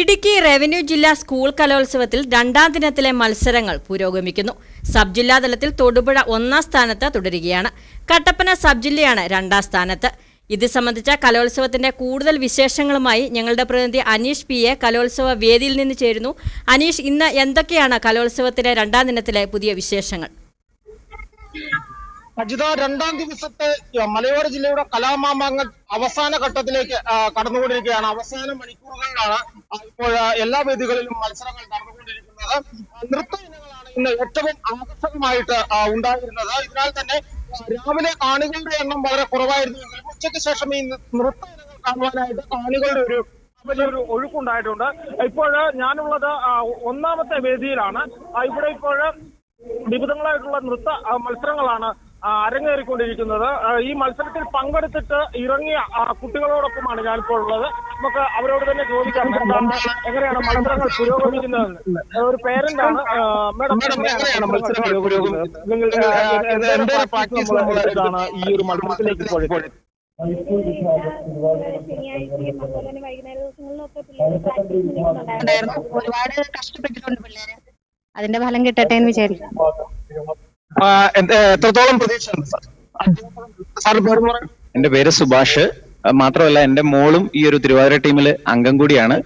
Idukki revenue ജില്ലാ school കലോത്സവത്തിൽ രണ്ടാം ദിനത്തിലെ മത്സരങ്ങൾ പുരോഗമിക്കുന്നു. സബ് ജില്ലാതലത്തിൽ തൊടുപുഴ ഒന്നാം സ്ഥാനത്ത് തുടരുകയാണ്. കട്ടപ്പന സബ് ജില്ലയാണ് രണ്ടാം സ്ഥാനത്ത്. ഇത് സംബന്ധിച്ച കലോത്സവത്തിന്റെ കൂടുതൽ വിശേഷങ്ങളുമായി ഞങ്ങളുടെ പ്രതിനിധി അനീഷ് പി എ കലോത്സവ വേദിയിൽ നിന്ന് ചേരുന്നു. അനീഷ് ഇന്ന് എന്തൊക്കെയാണ് കലോത്സവത്തിലെ രണ്ടാം ദിനത്തിലെ പുതിയ വിശേഷങ്ങൾ? അജിത രണ്ടാം ദിവസത്തെ മലയോര ജില്ലയുടെ കലാമാമാങ്കം അവസാന ഘട്ടത്തിലേക്ക് കടന്നുകൊണ്ടിരിക്കുകയാണ്. അവസാന മണിക്കൂറുകളിലാണ് ഇപ്പോൾ എല്ലാ വേദികളിലും മത്സരങ്ങൾ നടന്നുകൊണ്ടിരിക്കുന്നത്. നൃത്ത ഇനങ്ങളാണ് ഇന്ന് ഏറ്റവും ആകർഷകമായിട്ട് ഉണ്ടായിരുന്നത്. ഇതിനാൽ തന്നെ രാവിലെ കാണികളുടെ എണ്ണം വളരെ കുറവായിരുന്നു. എങ്കിലും ഉച്ചയ്ക്ക് ശേഷം ഈ നൃത്ത ഇനങ്ങൾ കാണുവാനായിട്ട് കാണികളുടെ ഒരു വലിയൊരു ഒഴുക്കുണ്ടായിട്ടുണ്ട്. ഇപ്പോൾ ഞാനുള്ളത് ഒന്നാമത്തെ വേദിയിലാണ്. ഇവിടെ ഇപ്പോൾ വിവിധങ്ങളായിട്ടുള്ള നൃത്ത മത്സരങ്ങളാണ് അരങ്ങേറിക്കൊണ്ടിരിക്കുന്നത്. ഈ മത്സരത്തിൽ പങ്കെടുത്തിട്ട് ഇറങ്ങിയ ആ, കുട്ടികളോടൊപ്പമാണ് ഞാനിപ്പോൾ ഉള്ളത് നമുക്ക് അവരോട് തന്നെ ചോദിക്കാം എന്താണ് എങ്ങനെയാണ് മത്സരങ്ങൾ പുരോഗമിക്കുന്നതെന്ന്. ഒരു പേരന്റാണ് മാഡം മേഡം എങ്ങനെയാണ് മത്സരങ്ങൾ പുരോഗമിക്കുന്നത്? നിങ്ങൾ പ്രാക്ടീസ് നമ്മൾ എടുത്താണ് ഈ ഒരു മത്സരത്തിലേക്ക് ഒരുപാട് കഷ്ടപ്പെട്ടിട്ടുണ്ട് പിള്ളേര്. അതിന്റെ ഫലം കിട്ടട്ടെ എന്ന് വിചാരിക്കും എത്രത്തോളം പ്രതീക്ഷ എന്റെ പേര് സുഭാഷ്. മാത്രമല്ല എന്റെ മോളും ഈ ഒരു തിരുവാതിര ടീമിൽ അംഗം കൂടിയാണ്.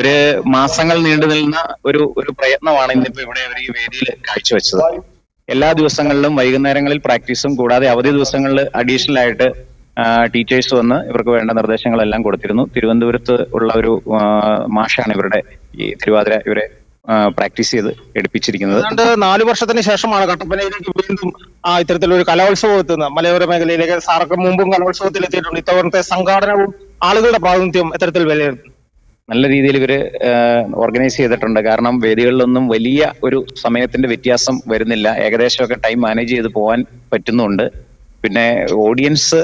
ഒരു മാസങ്ങൾ നീണ്ടു നിൽക്കുന്ന ഒരു ഒരു പ്രയത്നമാണ് ഇന്നിപ്പോ ഇവിടെ അവർ ഈ വേദിയിൽ കാഴ്ചവെച്ചത്. എല്ലാ ദിവസങ്ങളിലും വൈകുന്നേരങ്ങളിൽ പ്രാക്ടീസും കൂടാതെ അവധി ദിവസങ്ങളിൽ അഡീഷണൽ ആയിട്ട് ടീച്ചേഴ്സ് വന്ന് ഇവർക്ക് വേണ്ട നിർദ്ദേശങ്ങളെല്ലാം കൊടുത്തിരുന്നു. തിരുവനന്തപുരത്ത് ഉള്ള ഒരു മാഷാണ് ഇവരുടെ ഈ തിരുവാതിര ഇവരെ പ്രാക്ടീസ് ചെയ്ത് എടുപ്പിച്ചിരിക്കുന്നത്. ഏതാണ്ട് നാല് വർഷത്തിന് ശേഷമാണ് കട്ടപ്പനയിലേക്ക് വീണ്ടും ആ ഇത്തരത്തിലൊരു കലോത്സവം എത്തുന്നത്. മലയോര മേഖലയിലേക്ക് സാറൊക്കെ മുമ്പും കലോത്സവത്തിൽ എത്തിയിട്ടുണ്ട്. ഇത്തവണത്തെ സംഘാടനവും ആളുകളുടെ പ്രാതിനിധ്യം എത്തരത്തിൽ വിലയിരുത്തുന്നു. നല്ല രീതിയിൽ ഇവർ ഓർഗനൈസ് ചെയ്തിട്ടുണ്ട്. കാരണം വേദികളിലൊന്നും വലിയ ഒരു സമയത്തിന്റെ വ്യത്യാസം വരുന്നില്ല. ഏകദേശമൊക്കെ ടൈം മാനേജ് ചെയ്ത് പോകാൻ പറ്റുന്നുണ്ട്. പിന്നെ ഓഡിയൻസ്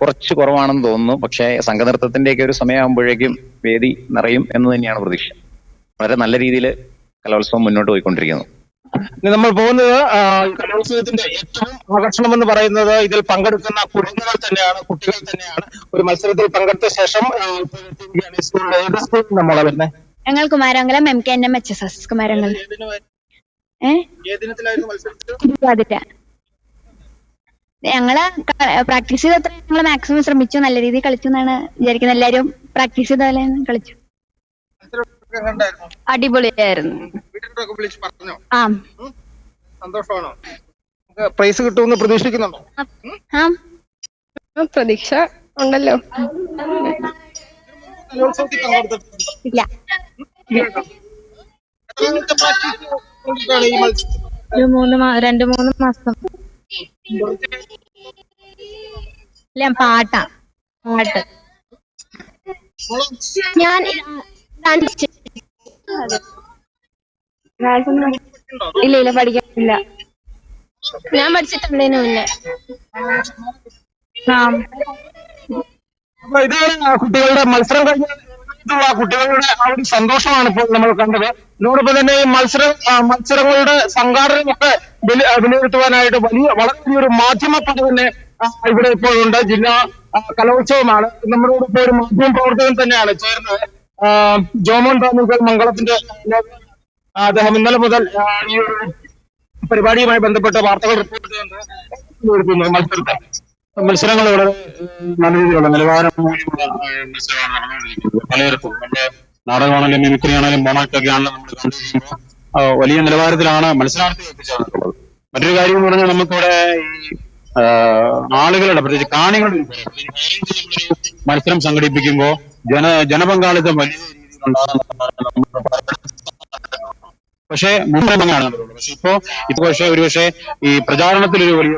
കുറച്ച് കുറവാണെന്ന് തോന്നുന്നു. പക്ഷേ സംഘനൃത്തത്തിന്റെയൊക്കെ ഒരു സമയമാകുമ്പോഴേക്കും വേദി നിറയും എന്ന് തന്നെയാണ് പ്രതീക്ഷ. വളരെ നല്ല രീതിയിൽ കലോത്സവം മുന്നോട്ട് പോയിക്കൊണ്ടിരിക്കുന്നു. ഇനി നമ്മൾ പോകുന്നത് കലോത്സവത്തിന്റെ ഏറ്റവും ആകർഷണം എന്ന് പറയുന്നത് ഇതിൽ പങ്കെടുക്കുന്ന കുടുംബങ്ങൾ തന്നെയാണ് കുട്ടികൾ തന്നെയാണ്. ഒരു മത്സരത്തിൽ പങ്കെടുത്ത ശേഷം ഏത് സ്കൂളിൽ നമ്മളെ വരുന്നത് ഞങ്ങൾ Kumaramangalam M K N M H S S Kumaramangalam ഞങ്ങൾ പ്രാക്ടീസ് ചെയ്തത്ര ഞങ്ങൾ മാക്സിമം ശ്രമിച്ചു നല്ല രീതിയിൽ കളിച്ചു എന്നാണ് വിചാരിക്കുന്നത്. എല്ലാരും പ്രാക്ടീസ് ചെയ്ത പോലെ കളിച്ചു. അടിപൊളിയായിരുന്നു. വീട്ടിലൊക്കെ വിളിച്ച് പറഞ്ഞോ? ആ. സന്തോഷമാണോ? പ്രൈസ് കിട്ടുമെന്ന് പ്രതീക്ഷിക്കുന്നുണ്ടോ? ആ. പ്രതീക്ഷ ഉണ്ടല്ലോ. രണ്ടു ഇല്ല. ഒരു മൂന്ന് രണ്ട് മൂന്ന് മാസം. ഇല്ല പാട്ടാ. പാട്ട്. ഞാൻ ഇല്ല ഇല്ല പഠിക്കാനില്ല. ഞാൻ പഠിച്ചിട്ടുണ്ടേനു മുന്നേ. ആ. അപ്പൊ ഇതാണ് ആ കുട്ടികളുടെ മത്സരം കഴിഞ്ഞു ആ കുട്ടികളുടെ ആ ഒരു സന്തോഷമാണ് ഇപ്പോൾ നമ്മൾ കണ്ടത്. ഇതോടൊപ്പം തന്നെ ഈ മത്സര മത്സരങ്ങളുടെ സംഘാടനമൊക്കെ വില- വിലയിരുത്തുവാനായിട്ട് വലിയ വളരെ വലിയൊരു മാധ്യമ പണി തന്നെ ഇവിടെ ഇപ്പോഴുണ്ട്. ജില്ലാ കലോത്സവമാണ്. നമ്മളോട് ഇപ്പോൾ ഒരു മാധ്യമ പ്രവർത്തകൻ തന്നെയാണ് ചേർന്നത് ജോമോൻ താമൂക്കൽ മംഗളത്തിന്റെ അദ്ദേഹം ഇന്നലെ മുതൽ ഈ ഒരു പരിപാടിയുമായി ബന്ധപ്പെട്ട വാർത്തകൾ റിപ്പോർട്ട് ചെയ്യുന്നത് മത്സരത്തെ. മത്സരങ്ങൾ വളരെ നല്ല രീതിയിലുള്ള നിലവാരം നാടകമാണെങ്കിലും മിമിക്രി ആണെങ്കിലും മോണാക്ട് ഒക്കെ ആണെങ്കിലും നമ്മൾ കണ്ടു വലിയ നിലവാരത്തിലാണ് മത്സരാർത്ഥികൾ എത്തിച്ചേർന്നിട്ടുള്ളത് മറ്റൊരു കാര്യം എന്ന് പറഞ്ഞാൽ നമുക്കിവിടെ ഈ ആളുകളുടെ പ്രത്യേകിച്ച് കാണികളുടെ മത്സരം സംഘടിപ്പിക്കുമ്പോൾ ജന ജനപങ്കാളിത്തം വലിയ രീതിയിലുണ്ടാകുന്ന പക്ഷേ മുമ്പ് അങ്ങനെയാണ് കണ്ടിട്ടുള്ളത് പക്ഷെ ഇപ്പോ ഇപ്പൊ പക്ഷേ പക്ഷേ ഈ പ്രചാരണത്തിൽ ഒരു വലിയ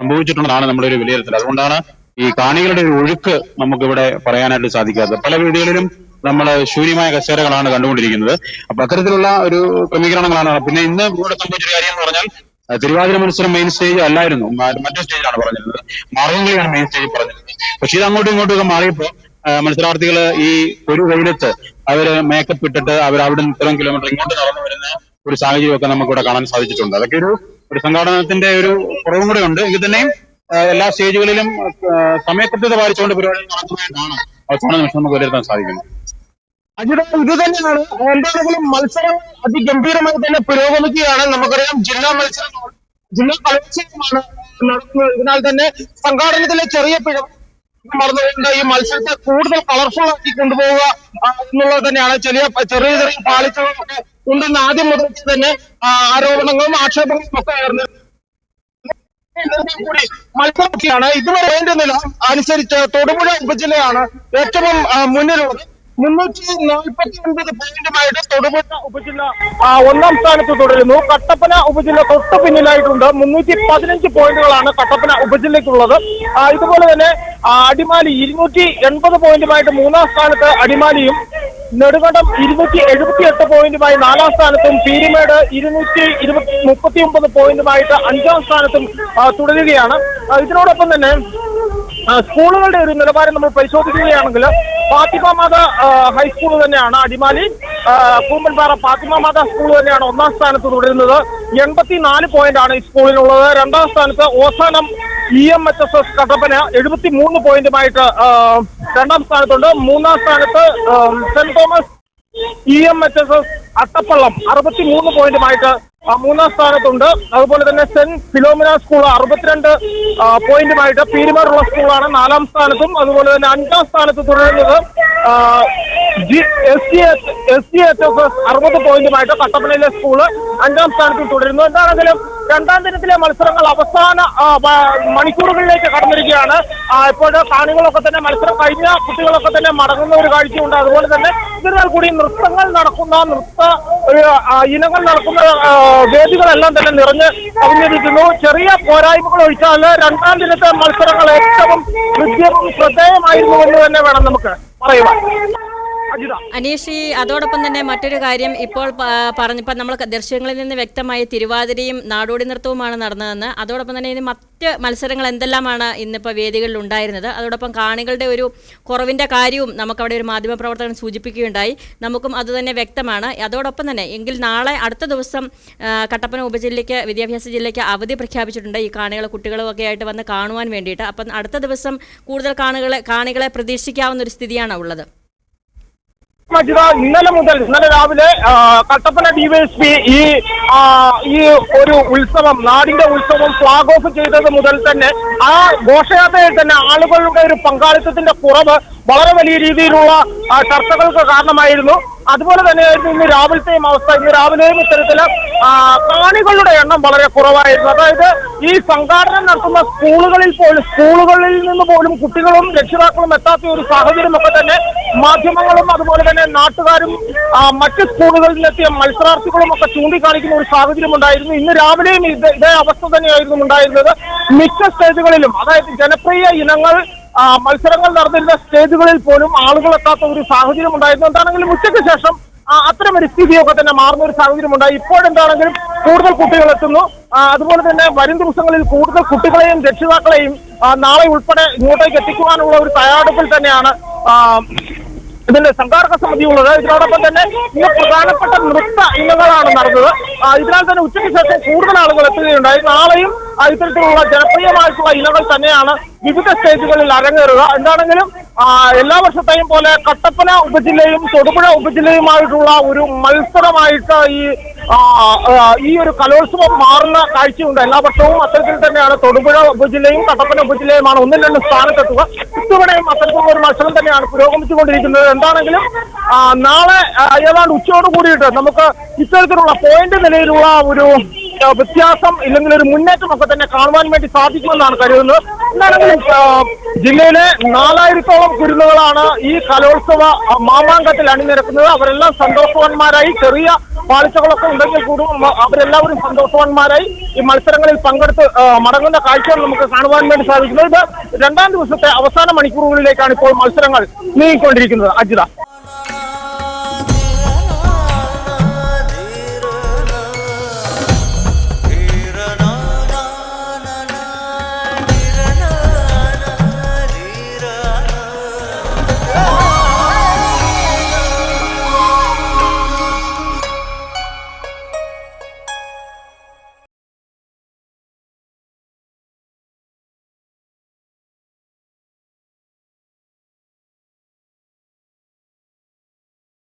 സംഭവിച്ചിട്ടുള്ളതാണ് നമ്മുടെ ഒരു വിലയിരുത്തൽ. അതുകൊണ്ടാണ് ഈ കാണികളുടെ ഒരു ഒഴുക്ക് നമുക്കിവിടെ പറയാനായിട്ട് സാധിക്കാത്തത്. പല വീടുകളിലും നമ്മൾ ശൂന്യമായ കസേരകളാണ് കണ്ടുകൊണ്ടിരിക്കുന്നത്. അപ്പൊ അത്തരത്തിലുള്ള ഒരു ക്രമീകരണങ്ങളാണ്. പിന്നെ ഇന്ന് ഇവിടെ സംഭവിച്ചൊരു കാര്യം എന്ന് പറഞ്ഞാൽ തിരുവാതിര മത്സരം മെയിൻ സ്റ്റേജ് അല്ലായിരുന്നു. മറ്റു സ്റ്റേജിലാണ് പറഞ്ഞിരുന്നത്. മാർഗംകളിയാണ് മെയിൻ സ്റ്റേജിൽ പറഞ്ഞിരുന്നത്. പക്ഷെ ഇത് അങ്ങോട്ടും ഇങ്ങോട്ടും ഒക്കെ മാറിയപ്പോ മത്സരാർത്ഥികൾ ഈ ഒരു വെയിലത്ത് അവർ മേക്കപ്പ് ഇട്ടിട്ട് അവർ അവിടെ നിന്ന് ഇത്രയും കിലോമീറ്റർ ഇങ്ങോട്ട് നടന്നു വരുന്ന ഒരു സാഹചര്യമൊക്കെ നമുക്കിവിടെ കാണാൻ സാധിച്ചിട്ടുണ്ട്. അതൊക്കെ ഒരു ഒരു സംഘാടനത്തിന്റെ ഒരു കുറവും കൂടെ ഉണ്ട്. എങ്കിൽ തന്നെയും എല്ലാ സ്റ്റേജുകളിലും സമയക്കൃത്യത പാലിച്ചുകൊണ്ട് പരിപാടികൾ നടത്തുന്നതായിട്ടാണ് അവസാന നിമിഷം നമുക്ക് വിലയിരുത്താൻ സാധിക്കുന്നത്. അജിത ഇത് തന്നെയാണ് എന്താണെങ്കിലും മത്സരം അതിഗംഭീരമായി തന്നെ പുരോഗമിക്കുകയാണ്. നമുക്കറിയാം ജില്ലാ മത്സരം ജില്ലാ കലോത്സവമാണ് നടക്കുന്നത്. ഇതിനാൽ തന്നെ സംഘാടനത്തിലെ ചെറിയ പിഴവ് മറന്നുകൊണ്ട് ഈ മത്സരത്തെ കൂടുതൽ കളർഫുൾ ആക്കി കൊണ്ടുപോവുക എന്നുള്ളത് തന്നെയാണ് ചെറിയ ചെറിയ ചെറിയ പാളിച്ചകളൊക്കെ ഉണ്ടെന്ന് ആദ്യം മുതൽ തന്നെ ആരോപണങ്ങളും ആക്ഷേപങ്ങളും ഒക്കെ ആയിരുന്നു മത്സരമൊക്കെയാണ് ഇതുവരെ വേണ്ടുന്നില്ല. നില അനുസരിച്ച് തൊടുപുഴ ഉപജില്ലയാണ് ഏറ്റവും മുന്നിലുള്ളത്. മുന്നൂറ്റി നാൽപ്പത്തി ഒൻപത് പോയിന്റുമായിട്ട് തൊടുപുഴ ഉപജില്ല ഒന്നാം സ്ഥാനത്ത് തുടരുന്നു. കട്ടപ്പന ഉപജില്ല തൊട്ട് പിന്നിലായിട്ടുണ്ട്. മുന്നൂറ്റി പതിനഞ്ച് പോയിന്റുകളാണ് കട്ടപ്പന ഉപജില്ലയ്ക്കുള്ളത്. ഇതുപോലെ തന്നെ അടിമാലി ഇരുന്നൂറ്റി എൺപത് പോയിന്റുമായിട്ട് മൂന്നാം സ്ഥാനത്ത് അടിമാലിയും നെടുങ്കണ്ടം ഇരുന്നൂറ്റി എഴുപത്തി എട്ട് പോയിന്റുമായി നാലാം സ്ഥാനത്തും പീരിമേട് ഇരുന്നൂറ്റി ഇരുപത്തി മുപ്പത്തി ഒമ്പത് പോയിന്റുമായിട്ട് അഞ്ചാം സ്ഥാനത്തും തുടരുകയാണ്. ഇതിനോടൊപ്പം തന്നെ സ്കൂളുകളുടെ ഒരു നിലവാരം നമ്മൾ പരിശോധിക്കുകയാണെങ്കിൽ ഫാത്തിമ മാത ഹൈസ്കൂൾ തന്നെയാണ് അടിമാലി. കൂമ്പൻപാറ ഫാത്തിമ മാത സ്കൂൾ തന്നെയാണ് ഒന്നാം സ്ഥാനത്ത് തുടരുന്നത്. എൺപത്തിനാല് പോയിന്റ് ആണ് ഈ സ്കൂളിനുള്ളത് രണ്ടാം സ്ഥാനത്ത് Ozanam E M H S S Kattappana. എഴുപത്തി മൂന്ന് പോയിന്റുമായിട്ട് രണ്ടാം സ്ഥാനത്തുണ്ട്. മൂന്നാം സ്ഥാനത്ത് saint Thomas E M H S S Attappallam. അറുപത്തി മൂന്ന് പോയിന്റുമായിട്ട് മൂന്നാം സ്ഥാനത്തുണ്ട്. അതുപോലെ തന്നെ സെന്റ് ഫിലോമിന സ്കൂൾ അറുപത്തിരണ്ട് പോയിന്റുമായിട്ട് പീരുമാറുള്ള സ്കൂളാണ് നാലാം സ്ഥാനത്തും. അതുപോലെ തന്നെ അഞ്ചാം സ്ഥാനത്ത് തുടരുന്നത് S C S C H S S അറുപത് പോയിന്റുമായിട്ട് കട്ടപ്പനയിലെ സ്കൂൾ അഞ്ചാം സ്ഥാനത്ത് തുടരുന്നു. എന്താണെങ്കിലും രണ്ടാം ദിനത്തിലെ മത്സരങ്ങൾ അവസാന മണിക്കൂറുകളിലേക്ക് കടന്നിരിക്കുകയാണ്. ഇപ്പോൾ കാണികളൊക്കെ തന്നെ മത്സരം കഴിഞ്ഞ കുട്ടികളൊക്കെ തന്നെ മടങ്ങുന്ന ഒരു കാഴ്ചയുണ്ട്. അതുപോലെ തന്നെ ഇതിനാൽ കൂടി നൃത്തങ്ങൾ നടക്കുന്ന നൃത്ത ഇനങ്ങൾ നടക്കുന്ന വേദികളെല്ലാം തന്നെ നിറഞ്ഞ് കവിഞ്ഞിരിക്കുന്നു ചെറിയ പോരായ്മകൾ ഒഴിച്ചാൽ രണ്ടാം ദിനത്തെ മത്സരങ്ങൾ ഏറ്റവും ഹൃദ്യവും ശ്രദ്ധേയമായിരുന്നു എന്ന് തന്നെ വേണം നമുക്ക് പറയുവാൻ. അനീഷ് അതോടൊപ്പം തന്നെ മറ്റൊരു കാര്യം ഇപ്പോൾ പറഞ്ഞപ്പോൾ നമ്മൾ ദൃശ്യങ്ങളിൽ നിന്ന് വ്യക്തമായി തിരുവാതിരയും നാടോടി നൃത്തവുമാണ് നടന്നതെന്ന്. അതോടൊപ്പം തന്നെ ഇനി മറ്റ് മത്സരങ്ങൾ എന്തെല്ലാമാണ് ഇന്നിപ്പോൾ വേദികളിൽ ഉണ്ടായിരുന്നത്. അതോടൊപ്പം കാണികളുടെ ഒരു കുറവിന്റെ കാര്യവും നമുക്കവിടെ ഒരു മാധ്യമ മാധ്യമപ്രവർത്തകൻ സൂചിപ്പിക്കുകയുണ്ടായി. നമുക്കും അതുതന്നെ വ്യക്തമാണ്. അതോടൊപ്പം തന്നെ എങ്കിൽ നാളെ അടുത്ത ദിവസം കട്ടപ്പന ഉപജില്ലയ്ക്ക് വിദ്യാഭ്യാസ ജില്ലയ്ക്ക് അവധി പ്രഖ്യാപിച്ചിട്ടുണ്ട് ഈ കാണികൾ കുട്ടികളും ഒക്കെ ആയിട്ട് വന്ന് കാണുവാൻ വേണ്ടിയിട്ട്. അപ്പം അടുത്ത ദിവസം കൂടുതൽ കാണികളെ കാണികളെ പ്രതീക്ഷിക്കാവുന്ന ഒരു സ്ഥിതിയാണ് ഉള്ളത്. മജിദ ഇന്നലെ മുതൽ ഇന്നലെ രാവിലെ കട്ടപ്പന ഡിവൈഎസ്പി ഈ ഈ ഒരു ഉത്സവം നാടിന്റെ ഉത്സവം ഫ്ലാഗ് ഓഫ് ചെയ്തത് മുതൽ തന്നെ ആ ഘോഷയാത്രയിൽ തന്നെ ആളുകളുടെ ഒരു പങ്കാളിത്തത്തിന്റെ കുറവ് വളരെ വലിയ രീതിയിലുള്ള ചർച്ചകൾക്ക് കാരണമായിരുന്നു. അതുപോലെ തന്നെയായിരുന്നു ഇന്ന് രാവിലത്തെയും അവസ്ഥ ഇന്ന് രാവിലെയും ഇത്തരത്തിൽ കാണികളുടെ എണ്ണം വളരെ കുറവായിരുന്നു. അതായത് ഈ സംഘാടനം നടത്തുന്ന സ്കൂളുകളിൽ പോലും സ്കൂളുകളിൽ നിന്ന് പോലും കുട്ടികളും രക്ഷിതാക്കളും എത്താത്ത ഒരു സാഹചര്യം ഒക്കെ തന്നെ മാധ്യമങ്ങളും അതുപോലെ തന്നെ നാട്ടുകാരും മറ്റ് സ്കൂളുകളിൽ നിന്നെത്തിയ മത്സരാർത്ഥികളും ഒക്കെ ചൂണ്ടിക്കാണിക്കുന്ന ഒരു സാഹചര്യം ഉണ്ടായിരുന്നു ഇന്ന് രാവിലെയും ഇതേ അവസ്ഥ തന്നെയായിരുന്നു ഉണ്ടായിരുന്നത്. മിക്ക സ്റ്റേജുകളിലും അതായത് ജനപ്രിയ ഇനങ്ങൾ മത്സരങ്ങൾ നടന്നിരുന്ന സ്റ്റേജുകളിൽ പോലും ആളുകൾ എത്താത്ത ഒരു സാഹചര്യം ഉണ്ടായിരുന്നു. എന്താണെങ്കിലും ഉച്ചയ്ക്ക് ശേഷം അത്തരം ഒരു സ്ഥിതിയൊക്കെ തന്നെ മാറുന്ന ഒരു സാഹചര്യം ഉണ്ടായി. ഇപ്പോഴെന്താണെങ്കിലും കൂടുതൽ കുട്ടികൾ എത്തുന്നു. അതുപോലെ തന്നെ വരും ദിവസങ്ങളിൽ കൂടുതൽ കുട്ടികളെയും രക്ഷിതാക്കളെയും നാളെ ഉൾപ്പെടെ ഇങ്ങോട്ടേക്ക് എത്തിക്കുവാനുള്ള ഒരു തയ്യാറെടുപ്പിൽ തന്നെയാണ് ഇതിന്റെ സംഘാടക സമിതി ഉള്ളത്. ഇതിനോടൊപ്പം തന്നെ ഇന്ന് പ്രധാനപ്പെട്ട നൃത്ത ഇനങ്ങളാണ് നടന്നത്. ഇതിനാൽ തന്നെ ഉച്ചയ്ക്ക് ശേഷം കൂടുതൽ ആളുകൾ എത്തുകയുണ്ടായി. നാളെയും ഇത്തരത്തിലുള്ള ജനപ്രിയമായിട്ടുള്ള ഇനങ്ങൾ തന്നെയാണ് വിവിധ സ്റ്റേജുകളിൽ അരങ്ങേറുക. എന്താണെങ്കിലും എല്ലാ വർഷത്തെയും പോലെ കട്ടപ്പന ഉപജില്ലയും തൊടുപുഴ ഉപജില്ലയുമായിട്ടുള്ള ഒരു മത്സരമായിട്ട് ഈ ഈ ഒരു കലോത്സവം മാറുന്ന കാഴ്ചയുണ്ട്. എല്ലാ വർഷവും അത്തരത്തിൽ തന്നെയാണ് തൊടുപുഴ ഉപജില്ലയും കട്ടപ്പന ഉപജില്ലയുമാണ് ഒന്നും രണ്ടും സ്ഥാനത്തെത്തുക. ഇത്തവണയും അത്തരത്തിലുള്ള ഒരു മത്സരം തന്നെയാണ് പുരോഗമിച്ചുകൊണ്ടിരിക്കുന്നത്. എന്താണെങ്കിലും നാളെ ഏതാണ്ട് ഉച്ചയോട് കൂടിയിട്ട് നമുക്ക് ഇത്തരത്തിലുള്ള പോയിന്റ് നിലയിലുള്ള ഒരു വ്യത്യാസം ഇല്ലെങ്കിൽ ഒരു മുന്നേറ്റം ഒക്കെ തന്നെ കാണുവാൻ വേണ്ടി സാധിക്കുമെന്നാണ് കരുതുന്നത്. എന്താണെങ്കിലും ജില്ലയിലെ നാലായിരത്തോളം കുരുന്നുകളാണ് ഈ കലോത്സവ മാമാങ്കത്തിൽ അണിനിരക്കുന്നത്. അവരെല്ലാം സന്തോഷവാന്മാരായി. ചെറിയ പാളിച്ചകളൊക്കെ ഉണ്ടെങ്കിൽ കൂടും. അവരെല്ലാവരും സന്തോഷവാന്മാരായി ഈ മത്സരങ്ങളിൽ പങ്കെടുത്ത് മടങ്ങുന്ന കാഴ്ചകൾ നമുക്ക് കാണുവാൻ വേണ്ടി സാധിക്കുന്നത് ഇത് രണ്ടാം ദിവസത്തെ അവസാന മണിക്കൂറുകളിലേക്കാണ് ഇപ്പോൾ മത്സരങ്ങൾ നീങ്ങിക്കൊണ്ടിരിക്കുന്നത്. അജിത.